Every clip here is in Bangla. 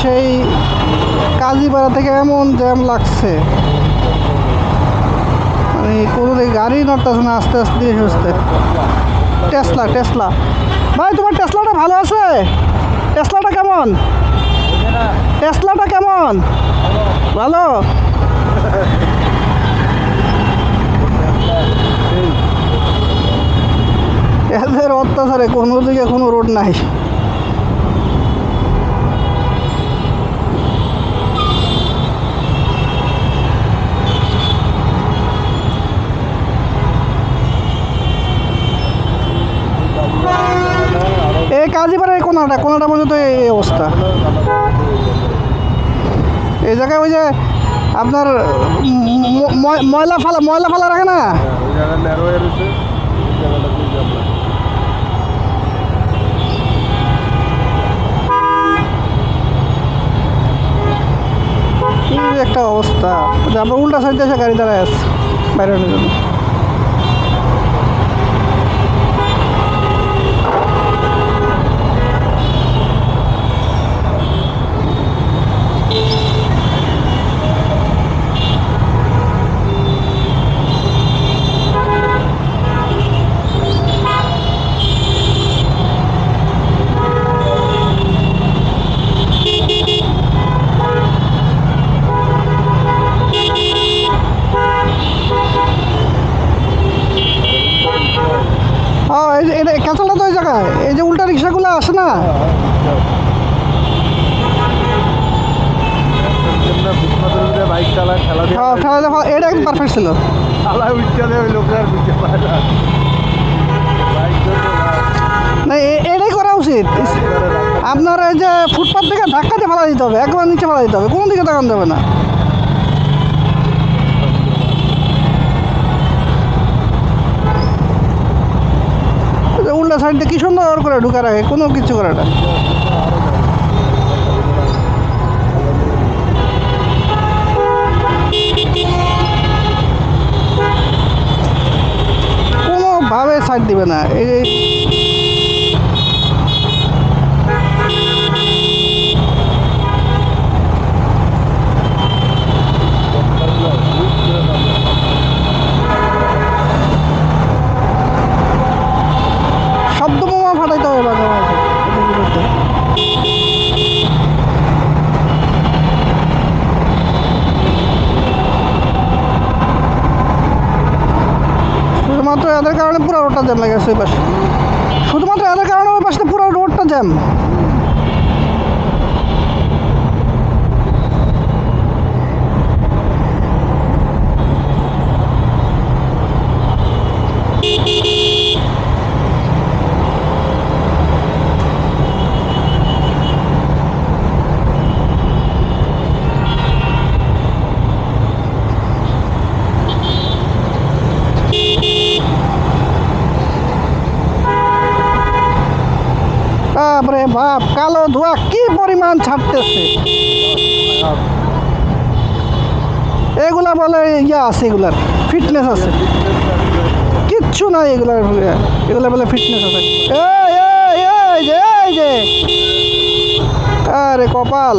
সেই কাজীপাড়া থেকে এমন জ্যাম লাগছে। মানে কোনো গাড়ি নড়তেছে না, আস্তে আস্তে ধীরে সুস্থে টেসলা টেসলা। ভাই, তোমার টেসলাটা ভালো আছে? টেসলাটা কেমন? টেসলাটা কেমন? ভালো? এদের অত্যাচারে কোনো দিকে কোনো রোড নাই। এই কাজীপাড়ার এই কোনাটা কোনাটা পর্যন্ত এই অবস্থা। এই জায়গায় ওই যে আপনার ময়লা ফালা ময়লা ফালা রাখে না? একটা অবস্থা। আমরা উল্টা সাইড এসে গাড়ি দাঁড়ায় আছে, বাইরে জন্য হ্যাঁ এই যে এটা ক্যাঁচালটা তো ওই জায়গায় এই যে উল্টা রিক্সাগুলো আসে না দিয়ে হ্যাঁ এটা একদম পারফেক্ট ছিল। চালায় উঠতে ওই লোকের আর বুঝতে পারে না এটাই করা উচিত। আপনার এই যে ফুটপাথ থেকে ধাক্কা দিয়ে ফেলা দিতে হবে একবার নিচে ফেলা দিতে হবে কোনো দিকে তাকান যাবে না। উল্টা সাইডে কি সুন্দর করে ঢুকে রাখে কোনো কিছু করে না। সাইড দিবে না। এই শুধুমাত্র এদের কারণে পুরো রোডটা জ্যাম লেগে গেছে ওই পাশে। শুধুমাত্র এদের কারণে ওই পাশে পুরো রোডটা জ্যাম ধোঁয়া কি পরিমাণ ছাড়তেছে? এগুলা বলে ইয়া আছে এগুলার ফিটনেস আছে। কিচ্ছু নাই এগুলার এগুলা বলে ফিটনেস আছে। আরে কপাল।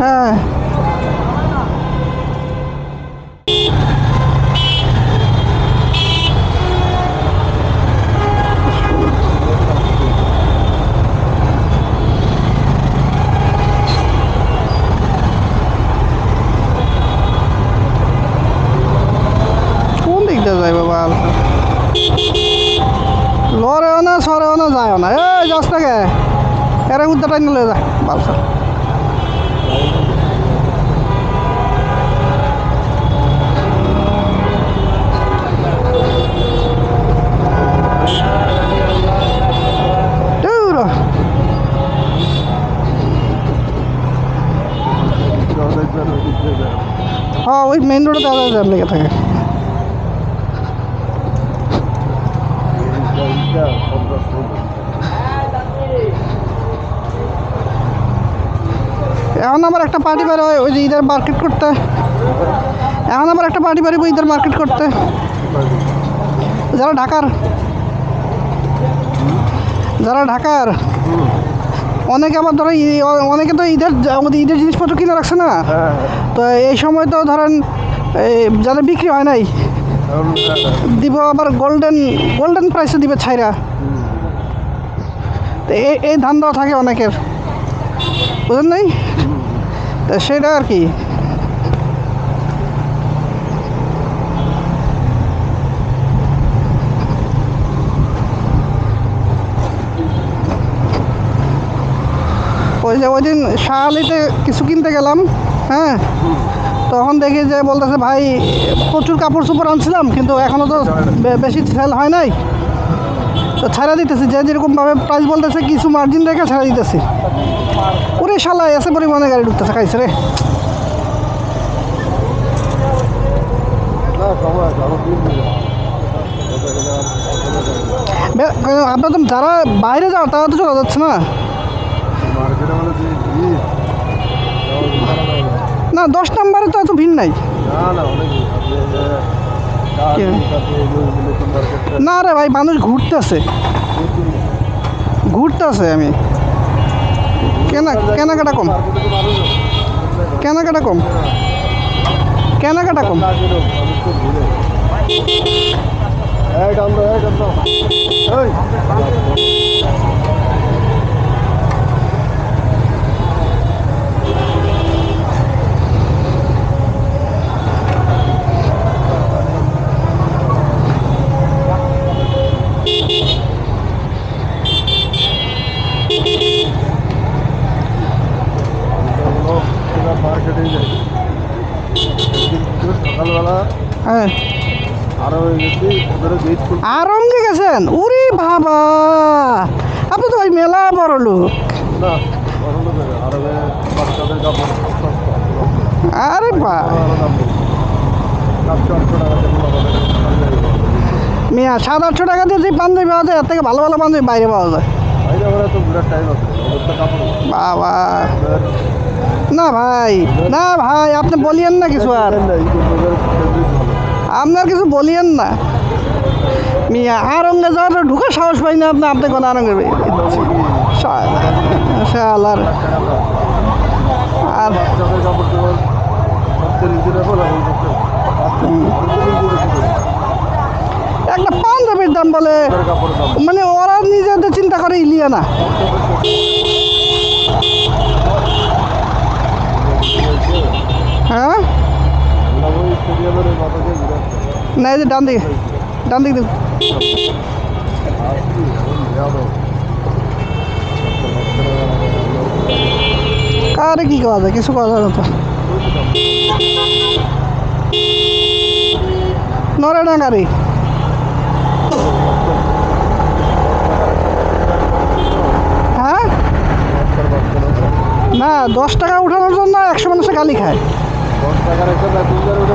হ্যাঁ কোন দিক দিয়ে যাইবে বাল লড়েও না সরেও না যায়ও না এই যাস না কে এরা উদ্ধারটা নিলে যা বাল সর। দূর। হ্যাঁ ওই মেন রোডে দাদা জ্যাম লেগে থাকে এখন আবার একটা পার্টি বের হয়, ওই যে ঈদের মার্কেট করতে। এখন আবার একটা পার্টি বেরোবো ঈদের মার্কেট করতে। যারা ঢাকার যারা ঢাকার, অনেকে আবার ধরো অনেকে তো ঈদের আমাদের ঈদের জিনিসপত্র কিনে রাখছে না। তো এই সময় তো ধরেন যাদের বিক্রি হয় নাই, দিব আবার গোল্ডেন গোল্ডেন প্রাইসে দিবে ছাইরা। এই ধান দেওয়া থাকে অনেকের। নাই? তো সেটা আর কি। ওই যে ওই দিন শাহালিতে কিছু কিনতে গেলাম হ্যাঁ? তখন দেখি যে বলতেছে, ভাই, প্রচুর কাপড় চোপড় আনছিলাম, কিন্তু এখনও তো বেশি সেল হয় নাই। তো ছাড়া দিতেছি, যে যেরকমভাবে প্রাইস বলতেছে, কিছু মার্জিন রেখে ছাড়া দিতেছি। ওরে শালায় এসে পরিমাণে গাড়ি ঢুকতেছে, খাইছে রে। আপনার তো যারা বাইরে যাওয়ার তারা তো চলে যাচ্ছে না। না, দশ নম্বরে তো এত ভিড় নাই। না না না রে ভাই, মানুষ ঘুরতেছে। ঘুরতেছে আমি। কেনা কেনাকাটা কম। কেনাকাটা কম। কেনাকাটা কম। এই টান দাও, এই টান দাও। এই। লোক সেটা মার্কেটেই যায় কিন্তু সকালবেলা হ্যাঁ আরঙ্গে গেছেন? উরি বাবা! আপনি তো ভাই মেলা বড় লোক। আরও বা! মিয়া সাত আটশো টাকা দিয়ে যে পাঞ্জাবি পাওয়া যায় এর থেকে ভালো ভালো পাঞ্জাবি বাইরে পাওয়া যায়। বাবা। না ভাই না ভাই আপনি বলিয়েন না কিছু আর। আপনার কিছু বলিয়েন না। মিয়া আরঙ্গে যাওয়ার ঢুকে সাহস পাই না আপনি আপনি কোন আরঙ্গের শালার আর আর একটা পাঞ্জাবির দাম বলে মানে ওরা নিজেদের চিন্তা করে ইলিয়া না হ্যাঁ। না, এই যে ডান দিকে ডান দিকে। কারে কি করা যায়, কিছু করা যায় না তো নরে না গাড়ি হ্যাঁ না দশ টাকা উঠানোর জন্য একশো মানুষে গালি খায়। দশ টাকার একটা প্যাসেঞ্জার উঠে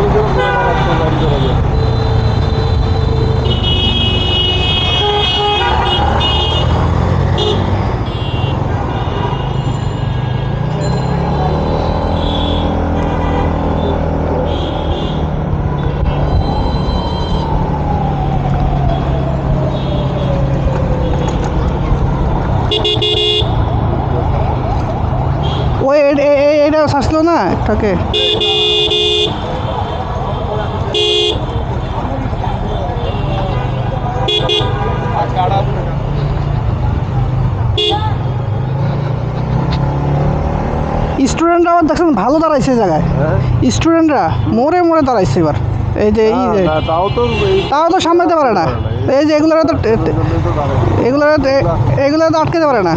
না একটাকে। স্টুডেন্টরা আবার দেখছেন ভালো দাঁড়াইছে জায়গায়। হ্যাঁ? স্টুডেন্টরা মোড়ে মোড়ে দাঁড়াইছে এবার। এই যে এই যে। তাও তো তাও তো সামলাতে পারে না। এই যে এগুলোর তো। এগুলো এগুলো তো আটকাতে পারে না।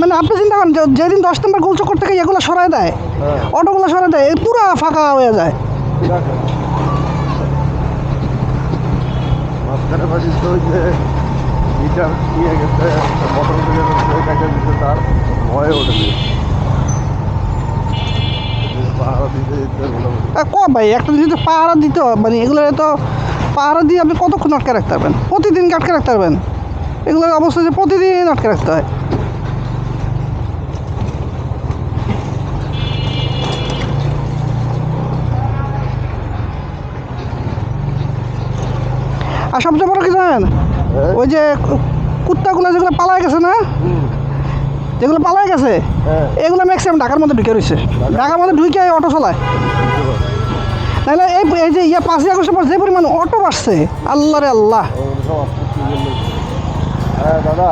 মানে আপনি চিন্তা করেন যেদিন দশ নম্বর গোল চক্কর থেকে এগুলো সরায় দেয় হ্যাঁ। অটোগুলো সরায় দেয় পুরো ফাঁকা হয়ে যায়। মাঝখানে বাড়ি তো যে মিটার নিয়ে গেছে মোটর থেকে ওইটাকে দিতে তার ভয়ে ওঠে ক ভাই একটা জিনিস তো পাহারা দিতে মানে এগুলো তো পাহারা দিয়ে আপনি কতক্ষণ আটকে রাখতে পারবেন? প্রতিদিন আটকে রাখতে পারবেন? এগুলো অবস্থা যে প্রতিদিন আটকে রাখতে হয়। আর সবচেয়ে বড় কি জানেন? ওই যে কুত্তাগুলো যেগুলো পালায় গেছে না? যেগুলো পালায় গেছে? এগুলো ম্যাক্সিমাম ঢাকার মধ্যে ঢুকে রয়েছে। ঢাকার মধ্যে ঢুকে অটো চলায়। তাহলে এই যে ইয়া পাঁচ আগস্টের যে পরিমাণ অটো বাড়ছে আল্লাহ। রে আল্লাহ হ্যাঁ দাদা।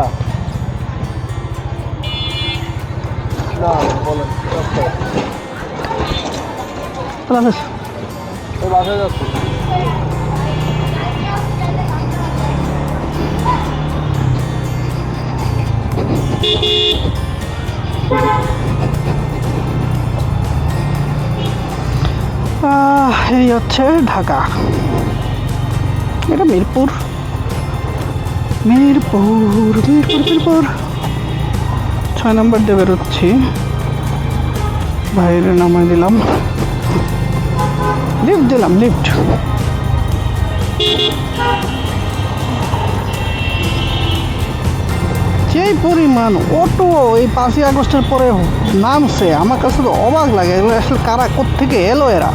না বলেন বাসায় যাচ্ছি। এই হচ্ছে ঢাকা। এটা মিরপুর। মিরপুর মিরপুর মিরপুর ছয় নম্বর দিয়ে বেরোচ্ছি। বাইরে নামাই দিলাম। লিফট দিলাম লিফট যেই পরিমাণ অটো এই পাঁচই আগস্টের পরে নামছে, আমার কাছে তো অবাক লাগে, এগুলো আসলে কারা কোত্থেকে এলো এরা?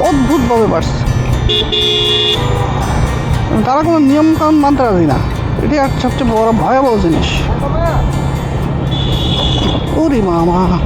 অদ্ভুতভাবে বাড়ছে। তারা কোনো নিয়ম কানুন মানতে রাজি না। এটি আর সবচেয়ে বড় ভয়াবহ জিনিস। ওরে মামা।